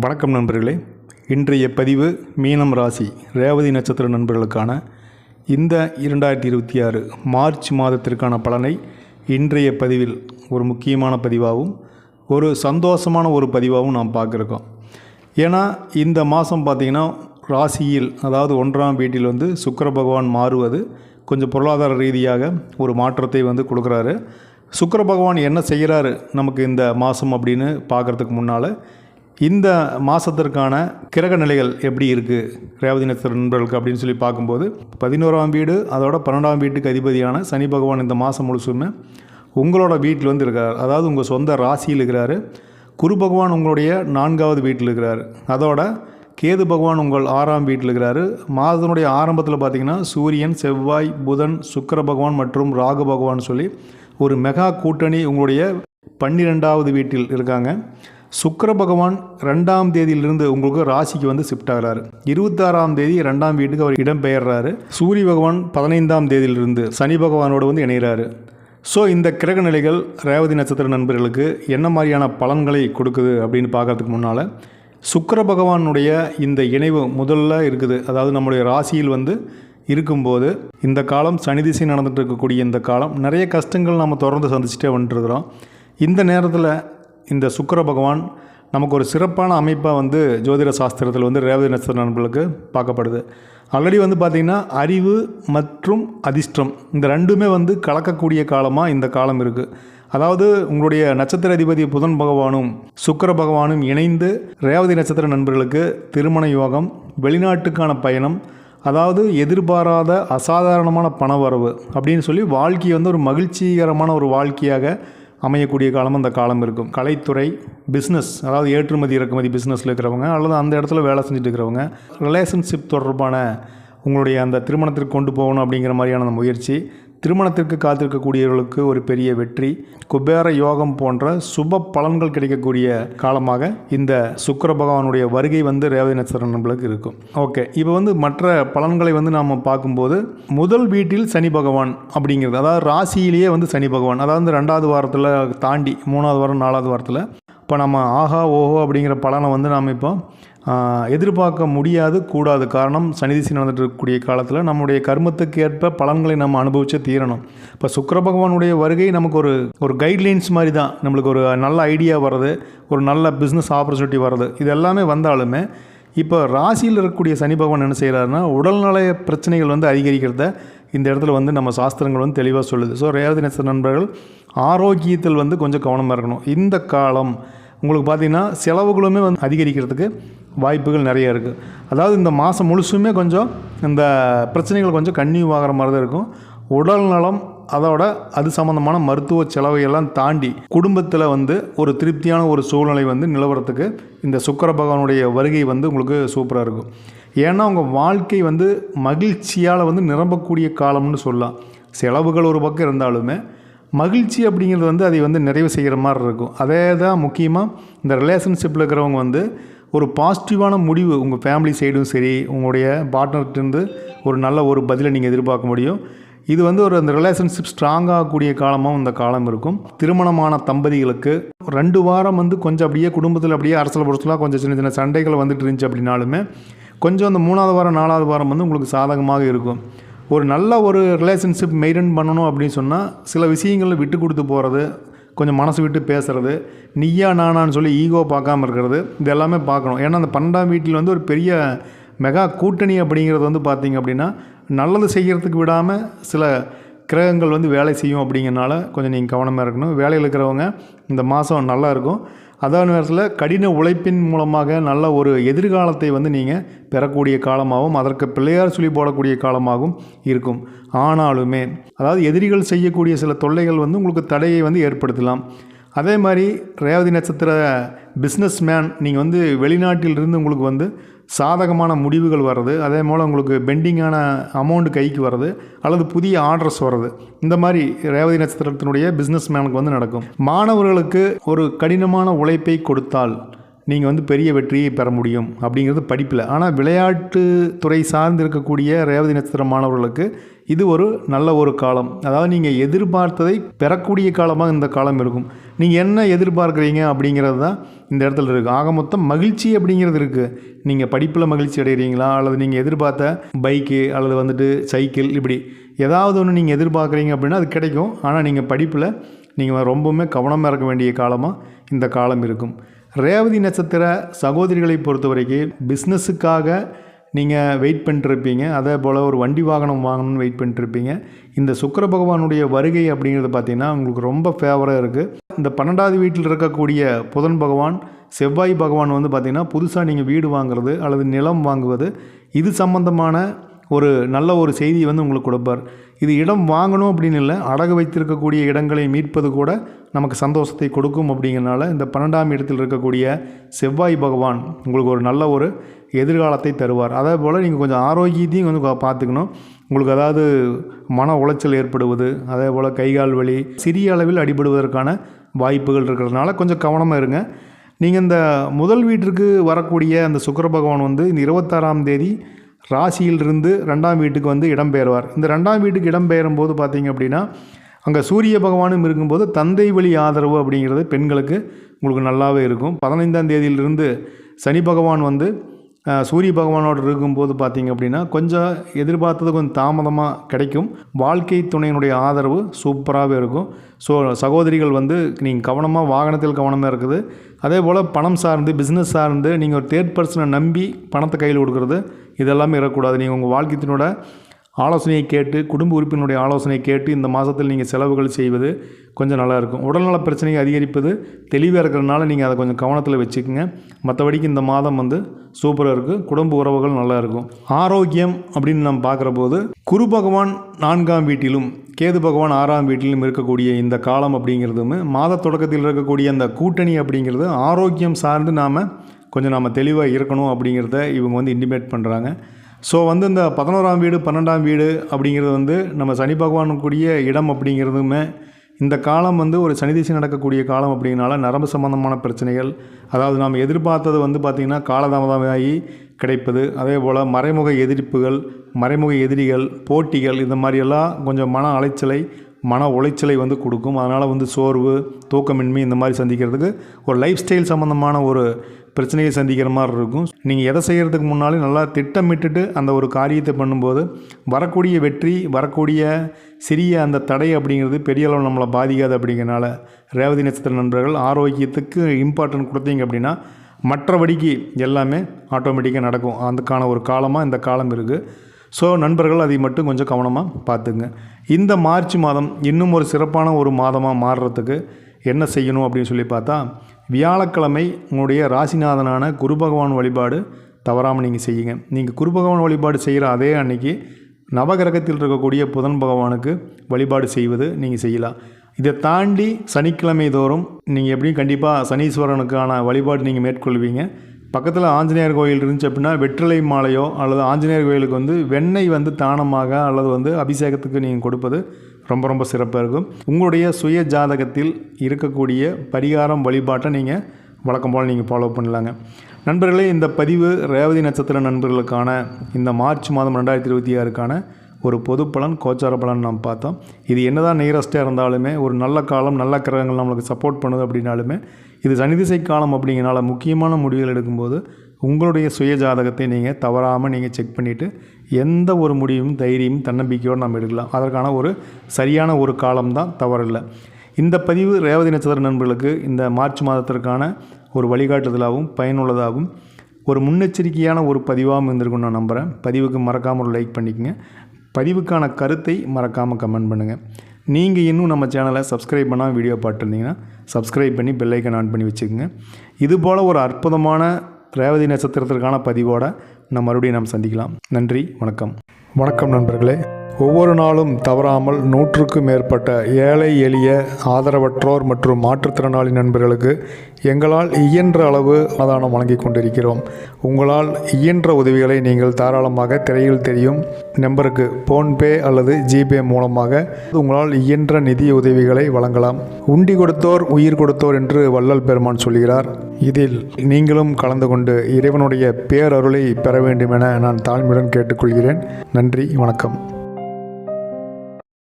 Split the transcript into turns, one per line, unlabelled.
வணக்கம் நண்பர்களே. இன்றைய பதிவு மீனம் ராசி ரேவதி நட்சத்திர நண்பர்களுக்கான இந்த இரண்டாயிரத்தி இருபத்தி ஆறு மார்ச் மாதத்திற்கான பலனை இன்றைய பதிவில் ஒரு முக்கியமான பதிவாகவும் ஒரு சந்தோஷமான ஒரு பதிவாகவும் நாம் பார்க்குறோம். ஏன்னா இந்த மாதம் பார்த்திங்கன்னா ராசியில் அதாவது ஒன்றாம் வீட்டில் வந்து சுக்கர பகவான் மாறுவது கொஞ்சம் பொருளாதார ரீதியாக ஒரு மாற்றத்தை வந்து கொடுக்குறாரு. சுக்கர பகவான் என்ன செய்கிறாரு நமக்கு இந்த மாதம் அப்படின்னு பார்க்குறதுக்கு முன்னால் இந்த மாதத்திற்கான கிரக நிலைகள் எப்படி இருக்குது ரேவதி நட்சத்திர நண்பர்களுக்கு அப்படின்னு சொல்லி பார்க்கும்போது பதினோராம் வீடு அதோட பன்னெண்டாம் வீட்டுக்கு அதிபதியான சனி பகவான் இந்த மாதம் முழுசுமே உங்களோட வீட்டில் வந்து இருக்கார் அதாவது உங்கள் சொந்த ராசியில் இருக்கிறாரு. குரு பகவான் உங்களுடைய நான்காவது வீட்டில் இருக்கிறார். அதோட கேது பகவான் உங்கள் ஆறாம் வீட்டில் இருக்கிறாரு. மாதத்தினுடைய ஆரம்பத்தில் பார்த்தீங்கன்னா சூரியன் செவ்வாய் புதன் சுக்கிர பகவான் மற்றும் ராகு பகவான் சொல்லி ஒரு மெகா கூட்டணி உங்களுடைய பன்னிரெண்டாவது வீட்டில் இருக்காங்க. சுக்கர பகவான் ரெண்டாம் தேதியிலிருந்து உங்களுக்கு ராசிக்கு வந்து ஷிஃப்ட் ஆகிறாரு. இருபத்தாறாம் தேதி ரெண்டாம் வீட்டுக்கு அவர் இடம்பெயர்றாரு. சூரிய பகவான் பதினைந்தாம் தேதியிலிருந்து சனி பகவானோடு வந்து இணைகிறாரு. ஸோ இந்த கிரக நிலைகள் ரேவதி நட்சத்திர நண்பர்களுக்கு என்ன மாதிரியான பலன்களை கொடுக்குது அப்படின்னு பார்க்கறதுக்கு முன்னால் சுக்கர பகவானுடைய இந்த இணைவு முதல்ல இருக்குது. அதாவது நம்முடைய ராசியில் வந்து இருக்கும்போது இந்த காலம் சனி திசை நடந்துட்டு இருக்கக்கூடிய இந்த காலம் நிறைய கஷ்டங்கள் நம்ம தொடர்ந்து சந்திச்சுட்டே வந்துட்டுருக்குறோம் இந்த நேரத்தில் இந்த சுக்கிர பகவான் நமக்கு ஒரு சிறப்பான அமைப்பாக வந்து ஜோதிட சாஸ்திரத்தில் வந்து ரேவதி நட்சத்திர நண்பர்களுக்கு பார்க்கப்படுது. ஆல்ரெடி வந்து பார்த்திங்கன்னா அறிவு மற்றும் அதிர்ஷ்டம் இந்த ரெண்டுமே வந்து கலக்கக்கூடிய காலமாக இந்த காலம் இருக்குது அதாவது உங்களுடைய நட்சத்திர அதிபதி புதன் பகவானும் சுக்கிர பகவானும் இணைந்து ரேவதி நட்சத்திர நண்பர்களுக்கு திருமண யோகம் வெளிநாட்டுக்கான பயணம் அதாவது எதிர்பாராத அசாதாரணமான பணவரவு அப்படின்னு சொல்லி வாழ்க்கையை வந்து ஒரு மகிழ்ச்சிகரமான ஒரு வாழ்க்கையாக அமையக்கூடிய காலம் அந்த காலம் இருக்கும். கலைத்துறை பிஸ்னஸ் அதாவது ஏற்றுமதி இறக்குமதி பிஸ்னஸில் இருக்கிறவங்க அல்லது அந்த இடத்துல வேலை செஞ்சுட்டு இருக்கிறவங்க ரிலேஷன்ஷிப் தொடர்பான உங்களுடைய அந்த திருமணத்திற்கு கொண்டு போகணும் அப்படிங்கிற மாதிரியான அந்த முயற்சி திருமணத்திற்கு காத்திருக்கக்கூடியவர்களுக்கு ஒரு பெரிய வெற்றி. குபேர யோகம் போன்ற சுப பலன்கள் கிடைக்கக்கூடிய காலமாக இந்த சுக்கர பகவானுடைய வருகை வந்து ரேவதி நட்சத்திர இருக்கும். ஓகே இப்போ வந்து மற்ற பலன்களை வந்து நாம் பார்க்கும்போது முதல் வீட்டில் சனி பகவான் அப்படிங்கிறது. அதாவது ராசியிலேயே வந்து சனி பகவான். அதாவது ரெண்டாவது வாரத்தில் தாண்டி மூணாவது வாரம் நாலாவது வாரத்தில் இப்போ நம்ம ஆஹா ஓஹோ அப்படிங்கிற பலனை வந்து நாம் இப்போ எதிர்பார்க்க முடியாது கூடாது. காரணம் சனிதிசி நடந்துட்டு இருக்கக்கூடிய காலத்தில் நம்முடைய கர்மத்துக்கு ஏற்ப பலன்களை நம்ம அனுபவிச்சு தீரணும். இப்போ சுக்கர பகவானுடைய வருகை நமக்கு ஒரு ஒரு கைட்லைன்ஸ் மாதிரி தான் நம்மளுக்கு ஒரு நல்ல ஐடியா வர்றது ஒரு நல்ல பிஸ்னஸ் ஆப்பர்ச்சுனிட்டி வர்றது. இது எல்லாமே வந்தாலுமே இப்போ ராசியில் இருக்கக்கூடிய சனி பகவான் என்ன செய்கிறாருன்னா உடல்நல பிரச்சனைகள் வந்து அதிகரிக்கிறத இந்த இடத்துல வந்து நம்ம சாஸ்திரங்கள் வந்து தெளிவாக சொல்லுது. ஸோ ரேவதி நட்சத்திர நண்பர்கள் ஆரோக்கியத்தில் வந்து கொஞ்சம் கவனமாக இருக்கணும். இந்த காலம் உங்களுக்கு பார்த்தீங்கன்னா செலவுகளுமே வந்து அதிகரிக்கிறதுக்கு வாய்ப்புகள் நிறைய இருக்குது அதாவது இந்த மாதம் முழுசுமே கொஞ்சம் இந்த பிரச்சனைகள் கொஞ்சம் கன்னியூ ஆகிற மாதிரி தான் இருக்கும். உடல் நலம் அதோட அது சம்மந்தமான மருத்துவ செலவையெல்லாம் தாண்டி குடும்பத்தில் வந்து ஒரு திருப்தியான ஒரு சூழ்நிலை வந்து நிலவரத்துக்கு இந்த சுக்கர பகவானுடைய வருகை வந்து உங்களுக்கு சூப்பராக இருக்கும். ஏன்னா உங்கள் வாழ்க்கை வந்து மகிழ்ச்சியால் வந்து நிரம்பக்கூடிய காலம்னு சொல்லலாம். செலவுகள் ஒரு பக்கம் இருந்தாலுமே மகிழ்ச்சி அப்படிங்கிறது வந்து அதை வந்து நிறைவு செய்கிற மாதிரி இருக்கும். அதே தான் முக்கியமாக இந்த ரிலேஷன்ஷிப்பில் இருக்கிறவங்க வந்து ஒரு பாசிட்டிவான முடிவு உங்கள் ஃபேமிலி சைடும் சரி உங்களுடைய பார்ட்னர்கிட்டருந்து ஒரு நல்ல ஒரு பதிலை நீங்கள் எதிர்பார்க்க முடியும். இது வந்து ஒரு அந்த ரிலேஷன்ஷிப் ஸ்ட்ராங்காகக்கூடிய காலமாகவும் இந்த காலம் இருக்கும். திருமணமான தம்பதிகளுக்கு ரெண்டு வாரம் வந்து கொஞ்சம் அப்படியே குடும்பத்தில் அப்படியே அரசல் புரசலாக கொஞ்சம் சின்ன சின்ன சண்டைகள் வந்துட்டு இருந்துச்சு அப்படின்னாலுமே கொஞ்சம் அந்த மூணாவது வாரம் நாலாவது வாரம் வந்து உங்களுக்கு சாதகமாக இருக்கும். ஒரு நல்ல ஒரு ரிலேஷன்ஷிப் மெயின்டைன் பண்ணணும் அப்படின்னு சொன்னால் சில விஷயங்களில் விட்டு கொடுத்து போகிறது கொஞ்சம் மனசு விட்டு பேசுகிறது நீயா நானான்னு சொல்லி ஈகோ பார்க்காம இருக்கிறது இது எல்லாமே பார்க்கணும். ஏன்னா அந்த பன்னெண்டாம் வீட்டில் வந்து ஒரு பெரிய மெகா கூட்டணி அப்படிங்கிறது வந்து பார்த்திங்க அப்படின்னா நல்லது செய்கிறதுக்கு விடாமல் சில கிரகங்கள் வந்து வேலை செய்யும் அப்படிங்கிறனால கொஞ்சம் நீங்கள் கவனமாக இருக்கணும். வேலையில் இருக்கிறவங்க இந்த மாதம் நல்லா அதாவது அதே நேரத்தில் கடின உழைப்பின் மூலமாக நல்ல ஒரு எதிர்காலத்தை வந்து நீங்கள் பெறக்கூடிய காலமாகவும் அதற்கு பிள்ளையார் சொல்லி போடக்கூடிய காலமாகவும் இருக்கும். ஆனாலுமே அதாவது எதிரிகள் செய்யக்கூடிய சில தொல்லைகள் வந்து உங்களுக்கு தடையை வந்து ஏற்படுத்தலாம். அதே மாதிரி ரேவதி நட்சத்திர பிஸ்னஸ் மேன் நீங்கள் வந்து வெளிநாட்டிலிருந்து உங்களுக்கு வந்து சாதகமான முடிவுகள் வர்றது அதே போல் உங்களுக்கு பெண்டிங்கான அமௌண்ட் கைக்கு வர்றது அல்லது புதிய ஆர்டர்ஸ் வர்றது. இந்த மாதிரி ரேவதி நட்சத்திரத்தினுடைய பிஸ்னஸ் மேனுக்கு வந்து நடக்கும். மாணவர்களுக்கு ஒரு கடினமான உழைப்பை கொடுத்தால் நீங்கள் வந்து பெரிய வெற்றியை பெற முடியும் அப்படிங்கிறது படிப்பில். ஆனால் விளையாட்டு துறை சார்ந்து இருக்கக்கூடிய ரேவதி நட்சத்திர மாணவர்களுக்கு இது ஒரு நல்ல ஒரு காலம். அதாவது நீங்கள் எதிர்பார்த்ததை பெறக்கூடிய காலமாக இந்த காலம் இருக்கும். நீங்கள் என்ன எதிர்பார்க்குறீங்க அப்படிங்கிறது தான் இந்த இடத்துல இருக்குது ஆக மொத்தம் மகிழ்ச்சி அப்படிங்கிறது இருக்குது நீங்கள் படிப்பில் மகிழ்ச்சி அடைகிறீங்களா அல்லது நீங்கள் எதிர்பார்த்த பைக்கு அல்லது வந்துட்டு சைக்கிள் இப்படி ஏதாவது ஒன்று நீங்கள் எதிர்பார்க்குறீங்க அப்படின்னா அது கிடைக்கும். ஆனால் நீங்கள் படிப்பில் நீங்கள் ரொம்பவுமே கவனமாக இருக்க வேண்டிய காலமாக இந்த காலம் இருக்கும். ரேவதி நட்சத்திர சகோதரிகளை பொறுத்த வரைக்கும் பிஸ்னஸுக்காக நீங்கள் வெயிட் பண்ணிட்டுருப்பீங்க அதே போல் ஒரு வண்டி வாகனம் வாங்கணும்னு வெயிட் பண்ணிட்டுருப்பீங்க இந்த சுக்கர பகவானுடைய வருகை அப்படிங்கிறது பார்த்திங்கன்னா உங்களுக்கு ரொம்ப ஃபேவராக இருக்குது இந்த பன்னெண்டாவது வீட்டில் இருக்கக்கூடிய புதன் பகவான் செவ்வாய் பகவான் வந்து பார்த்திங்கன்னா புதுசாக நீங்கள் வீடு வாங்குறது அல்லது நிலம் வாங்குவது இது சம்பந்தமான ஒரு நல்ல ஒரு செய்தியை வந்து உங்களுக்கு கொடுப்பார். இது இடம் வாங்கணும் அப்படின்னு இல்லை அடகு வைத்திருக்கக்கூடிய இடங்களை மீட்பது கூட நமக்கு சந்தோஷத்தை கொடுக்கும் அப்படிங்கிறனால இந்த பன்னெண்டாம் இடத்தில் இருக்கக்கூடிய செவ்வாய் பகவான் உங்களுக்கு ஒரு நல்ல ஒரு எதிர்காலத்தை தருவார். அதே போல் நீங்கள் கொஞ்சம் ஆரோக்கியத்தையும் வந்து பார்த்துக்கணும். உங்களுக்கு அதாவது மன உளைச்சல் ஏற்படுவது அதே போல் கைகால் வலி சிறிய அளவில் அடிபடுவதற்கான வாய்ப்புகள் இருக்கிறதுனால கொஞ்சம் கவனமாக இருங்க. நீங்கள் இந்த முதல் வீட்டிற்கு வரக்கூடிய அந்த சுக்கிர பகவான் வந்து இந்த இருபத்தாறாம் தேதி ராசியிலிருந்து ரெண்டாம் வீட்டுக்கு வந்து இடம்பெயர்வார். இந்த ரெண்டாம் வீட்டுக்கு இடம்பெயரும் போது பார்த்தீங்க அப்படின்னா அங்கே சூரிய பகவானும் இருக்கும்போது தந்தை வழி ஆதரவு அப்படிங்கிறது பெண்களுக்கு உங்களுக்கு நல்லாவே இருக்கும். பதினைந்தாம் தேதியிலிருந்து சனி பகவான் வந்து சூரிய பகவானோடு இருக்கும்போது பார்த்தீங்க அப்படின்னா கொஞ்சம் எதிர்பார்த்தது கொஞ்சம் தாமதமாக கிடைக்கும். வாழ்க்கை துணையினுடைய ஆதரவு சூப்பராகவே இருக்கும். ஸோ சகோதரிகள் வந்து நீங்கள் கவனமாக வாகனத்தில் கவனமாக இருக்குது. அதே போல் பணம் சார்ந்து பிஸ்னஸ் சார்ந்து நீங்கள் ஒரு தேர்ட் பர்சனை நம்பி பணத்தை கையில் கொடுக்குறது இதெல்லாமே இருக்கக்கூடாது. நீங்கள் உங்கள் வாழ்க்கைத்தினோட ஆலோசனையை கேட்டு குடும்ப உறுப்பினருடைய ஆலோசனையை கேட்டு இந்த மாதத்தில் நீங்கள் செலவுகள் செய்வது கொஞ்சம் நல்லாயிருக்கும் உடல்நல பிரச்சனையை அதிகரிப்பது தெளிவாக இருக்கிறதுனால நீங்கள் அதை கொஞ்சம் கவனத்தில் வச்சுக்கோங்க. மற்றபடிக்கு இந்த மாதம் வந்து சூப்பராக இருக்குது குடும்ப உறவுகள் நல்லா இருக்கும். ஆரோக்கியம் அப்படின்னு நம்ம பார்க்குற போது குரு பகவான் நான்காம் வீட்டிலும் கேது பகவான் ஆறாம் வீட்டிலும் இருக்கக்கூடிய இந்த காலம் அப்படிங்கிறதுமே மாத தொடக்கத்தில் இருக்கக்கூடிய அந்த கூட்டணி அப்படிங்கிறது ஆரோக்கியம் சார்ந்து நாம் கொஞ்சம் நாம் தெளிவாக இருக்கணும் அப்படிங்கிறத இவங்க வந்து இன்டிமேட் பண்ணுறாங்க ஸோ வந்து இந்த பதினோராம் வீடு பன்னெண்டாம் வீடு அப்படிங்கிறது வந்து நம்ம சனி பகவானுக்குரிய இடம் அப்படிங்கிறதுமே இந்த காலம் வந்து ஒரு சனி திசை நடக்கக்கூடிய காலம் அப்படிங்கிறனால நரம்பு சம்பந்தமான பிரச்சனைகள் அதாவது நாம் எதிர்பார்த்தது வந்து பார்த்திங்கன்னா காலதாமதமாகி கிடைப்பது. அதே போல் மறைமுக எதிர்ப்புகள் மறைமுக எதிரிகள் போட்டிகள் இந்த மாதிரியெல்லாம் கொஞ்சம் மன அலைச்சலை மன உளைச்சலை வந்து கொடுக்கும். அதனால் வந்து சோர்வு தூக்கமின்மை இந்த மாதிரி சந்திக்கிறதுக்கு ஒரு லைஃப் ஸ்டைல் சம்மந்தமான ஒரு பிரச்சனையை சந்திக்கிற மாதிரி இருக்கும். நீங்கள் எதை செய்கிறதுக்கு முன்னாலே நல்லா திட்டமிட்டுட்டு அந்த ஒரு காரியத்தை பண்ணும்போது வரக்கூடிய வெற்றி வரக்கூடிய சிறிய அந்த தடை அப்படிங்கிறது பெரிய அளவு நம்மளை பாதிக்காது அப்படிங்கிறனால ரேவதி நட்சத்திர நண்பர்கள் ஆரோக்கியத்துக்கு இம்பார்ட்டன்ட் கொடுத்தீங்க அப்படின்னா மற்றபடிக்கு எல்லாமே ஆட்டோமேட்டிக்காக நடக்கும். அதுக்கான ஒரு காலமாக இந்த காலம் இருக்குது ஸோ நண்பர்கள் அதை மட்டும் கொஞ்சம் கவனமாக பார்த்துங்க. இந்த மார்ச் மாதம் இன்னும் ஒரு சிறப்பான ஒரு மாதமாக மாறுறதுக்கு என்ன செய்யணும் அப்படின்னு சொல்லி பார்த்தா வியாழக்கிழமை உங்களுடைய ராசிநாதனான குரு பகவான் வழிபாடு தவறாமல் நீங்கள் செய்யுங்க. நீங்கள் குரு பகவான் வழிபாடு செய்கிற அதே அன்னைக்கு நவகிரகத்தில் இருக்கக்கூடிய புதன் பகவானுக்கு வழிபாடு செய்வது நீங்கள் செய்யலாம். இதை தாண்டி சனிக்கிழமை தோறும் நீங்கள் எப்படியும் கண்டிப்பாக சனீஸ்வரனுக்கான வழிபாடு நீங்கள் மேற்கொள்வீங்க. பக்கத்தில் ஆஞ்சநேயர் கோயில் இருந்துச்சு அப்படின்னா வெற்றிலை மாலையோ அல்லது ஆஞ்சநேயர் கோயிலுக்கு வந்து வெண்ணெய் வந்து தானமாக அல்லது வந்து அபிஷேகத்துக்கு நீங்கள் கொடுப்பது ரொம்ப ரொம்ப சிறப்பாக இருக்கும். உங்களுடைய சுய ஜாதகத்தில் இருக்கக்கூடிய பரிகாரம் வழிபாட்டை நீங்கள் வழக்கம் போல் நீங்கள் ஃபாலோ பண்ணலாங்க. நண்பர்களே இந்த பதிவு ரேவதி நட்சத்திர நண்பர்களுக்கான இந்த மார்ச் மாதம் ரெண்டாயிரத்தி இருபத்தி ஆறுக்கான ஒரு பொது பலன் கோச்சார பலன் நாம் பார்த்தோம். இது என்னதான் நியரஸ்ட்டாக இருந்தாலுமே ஒரு நல்ல காலம் நல்ல கிரகங்கள் நம்மளுக்கு சப்போர்ட் பண்ணுது அப்படின்னாலுமே இது சனிதிசை காலம் அப்படிங்கிறனால முக்கியமான முடிவுகள் எடுக்கும்போது உங்களுடைய சுய ஜாதகத்தை நீங்கள் தவறாமல் நீங்கள் செக் பண்ணிவிட்டு எந்த ஒரு முடிவும் தைரியமும் தன்னம்பிக்கையோடு நம்ம எடுக்கலாம். அதற்கான ஒரு சரியான ஒரு காலம்தான் தவறில்லை இந்த பதிவு ரேவதி நட்சத்திர நண்பர்களுக்கு இந்த மார்ச் மாதத்திற்கான ஒரு வழிகாட்டுதலாகவும் பயனுள்ளதாகவும் ஒரு முன்னெச்சரிக்கையான ஒரு பதிவாகவும் இருந்திருக்கும் நான் நம்புகிறேன் பதிவுக்கு மறக்காமல் ஒரு லைக் பண்ணிக்கங்க. பதிவுக்கான கருத்தை மறக்காமல் கமெண்ட் பண்ணுங்கள் நீங்கள் இன்னும் நம்ம சேனலை சப்ஸ்கிரைப் பண்ணால் வீடியோ பார்த்துருந்தீங்கன்னா சப்ஸ்கிரைப் பண்ணி பெல்லைக்கன் ஆன் பண்ணி வச்சுக்கோங்க. இது போல் ஒரு அற்புதமான ரேவதி நட்சத்திரத்திற்கான பதிவோடு நம்ம மறுபடியும் நாம் சந்திக்கலாம். நன்றி வணக்கம். வணக்கம் நண்பர்களே. ஒவ்வொரு நாளும் தவறாமல் நூற்றுக்கும் மேற்பட்ட ஏழை எளிய ஆதரவற்றோர் மற்றும் மாற்றுத்திறனாளி நண்பர்களுக்கு எங்களால் இயன்ற அளவு அன்னதானம் வழங்கிக் கொண்டிருக்கிறோம். உங்களால் இயன்ற உதவிகளை நீங்கள் தாராளமாக திரையில் தெரியும். நம்பருக்கு ஃபோன்பே அல்லது ஜிபே மூலமாக உங்களால் இயன்ற நிதி உதவிகளை வழங்கலாம். உண்டி கொடுத்தோர் உயிர் கொடுத்தோர் என்று வள்ளல் பெருமான் சொல்கிறார். இதில் நீங்களும் கலந்து கொண்டு இறைவனுடைய பேரருளை பெற வேண்டும் என நான் தாழ்மையுடன் கேட்டுக்கொள்கிறேன். நன்றி வணக்கம்.